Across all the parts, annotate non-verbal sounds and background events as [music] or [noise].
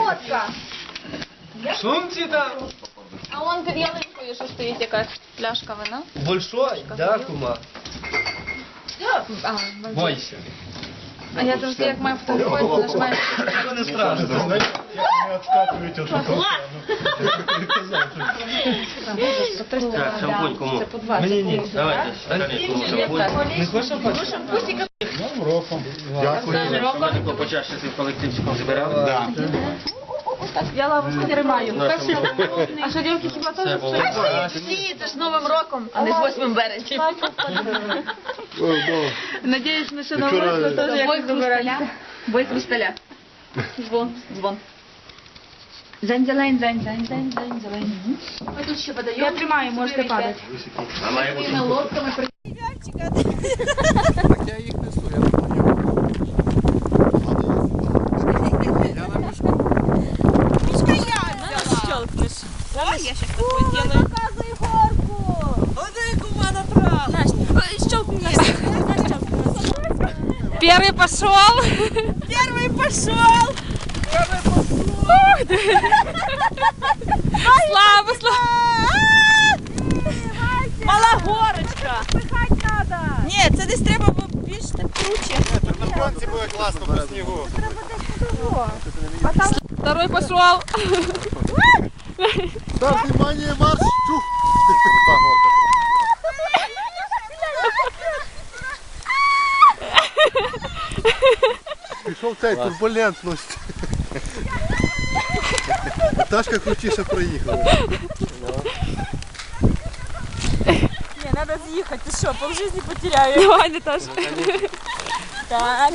Водка. В там. А вон під ялинкою що стоїть якась пляшка вина. Большой, да, кума? А, Бойся. а я завжди як маю фотографувати, нажимаю. Це не страшно. Они отскакивают от этого. Так, шампунь кому? Це по 20. Мені ні. Давайте, шампунь. Не хочеш шампанське? Новым роком. Дякую. Тако почаще ти в колективчиком збирав? Я лавочку тримаю. А що, дівки, хіба теж. Всі, це ж Новим роком, а не 8 березня. Надіюсь, ми ще на восьме теж якось хрусталя. Бой хрусталя. Дзвон, дзвон. Зень, зелень, зень, зень, зень, зень, зелень. Ми тут ще подаємо. Я тримаю, можете падати. Лодками Так я їх несу, я Первый пошел. Первый пошел. Ух ты. Слабо, слабо. Мала горочка. Пихать надо. Ні, це десь треба бо більш так круче. Тернопільці буде класно по снігу. Второй пошел. Так, внимание, марш! Чух! Пішов цей турбулентність. Наташка крутіше проїхала. Ні, треба з'їхати. Ти що, пол житті потеряю. Давай, Наташа. Так.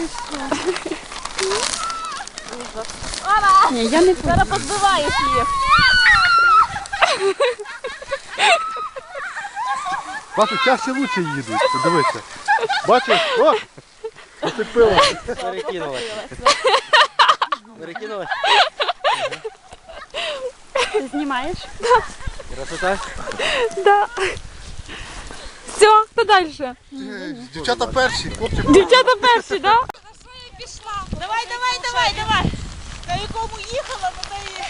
Ні, я не Зараз позбиваєш їх. Бачу, чаще лучше їдуть. Дивися. Бачиш? О! Поцепила. Перекинули. Перекинули? Ти знімаєш? Красота? Да. Все, хто далі? Дівчата перші, хлопці. Дівчата перші, да? Давай, давай, давай, давай. На якому їхала, на неї.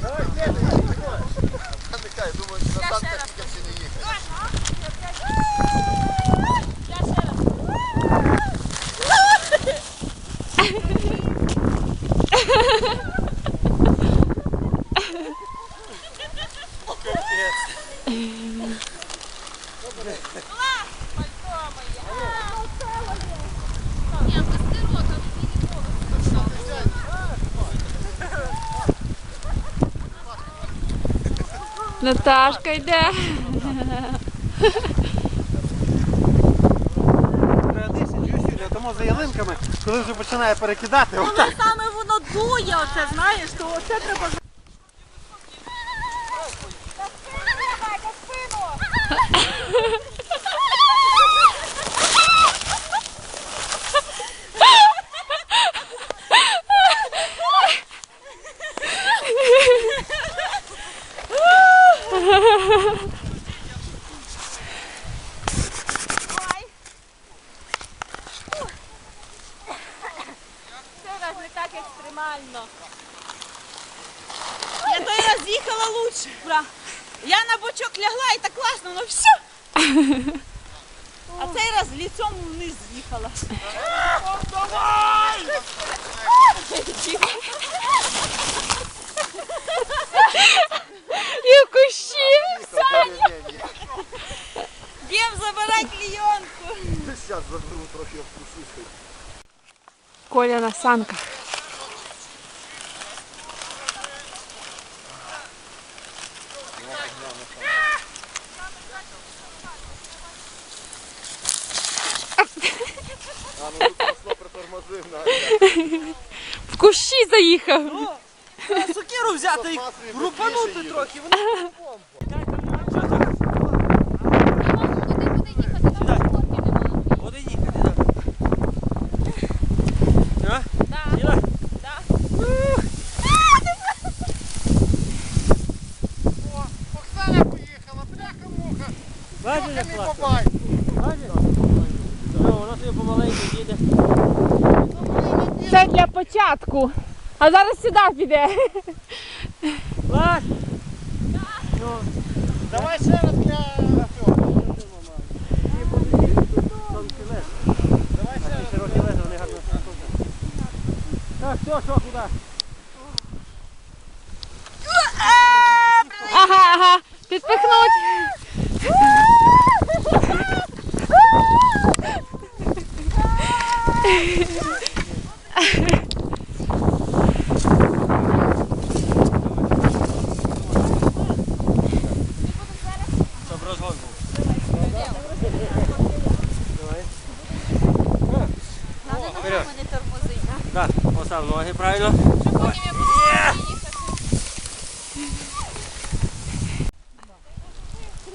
Давай, следуй, давай. Отдыхай, думаю, на танке. Наташка йде. Тому за ялинками, коли вже починає перекидати, Воно саме воно дує, оце, знаєш, то оце треба. [laughs] Це раз не так екстремально. Я той раз їхала лучше. Бра. Я на бочок лягла і так класно, ну все. А цей раз ліцом вниз їхала. І в кущі. Дім, забирай клійонку. Зараз заберу трохи обтрусусь. Коля на санках. А ну тут масло притормозив на. В кущі заїхав. Сокіру взяти і рупанути трохи, воно помпа. Бачите, бабай! Вона тобі помаленьку їде. Це для початку. А зараз сюди піде. Клас! Давай ще раз для цього. Давай ще раз. Широкі лежа, вони гарно. Так, що, що, куди? Ага, ага. Підпихнуть. Щоб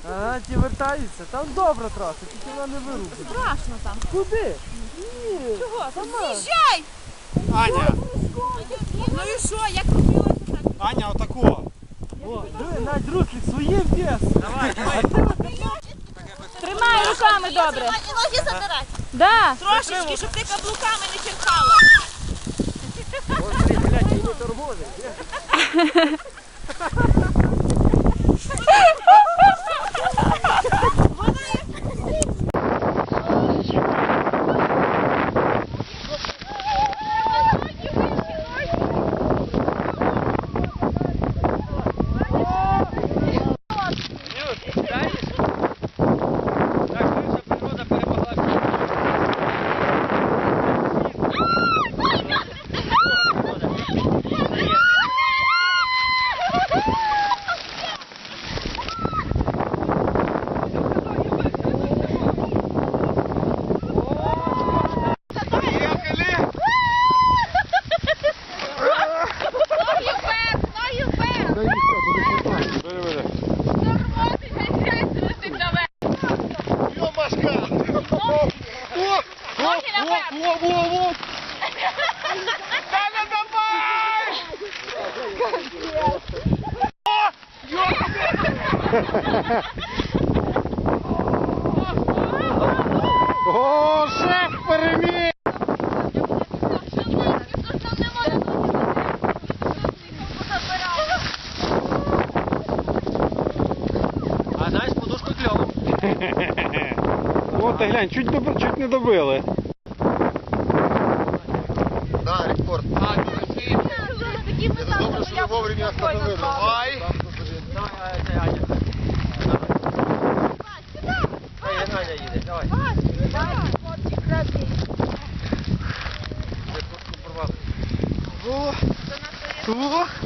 Ага, ті вертаються. Там добра траса, тільки вона не вирубить. Страшно там. Куди? Чого? Там Їжджай! Аня, Ну і що, як робилося так? Аня, отако. О, диви, навіть руслик своїм вес. Давай, [laughs] давай. Тримай руками добре. І ноги задирай. Да. Трошечки, щоб ти каблуками не черкала. Ось, блядь, і не торгузи. Ha ha ha! О, шеф переміг! А знаєш, подушку кльово. О, ти глянь, чуть, доб... чуть не добили. Да, рекорд. Це добре, що ви вовремя остановили. Ай! О! О!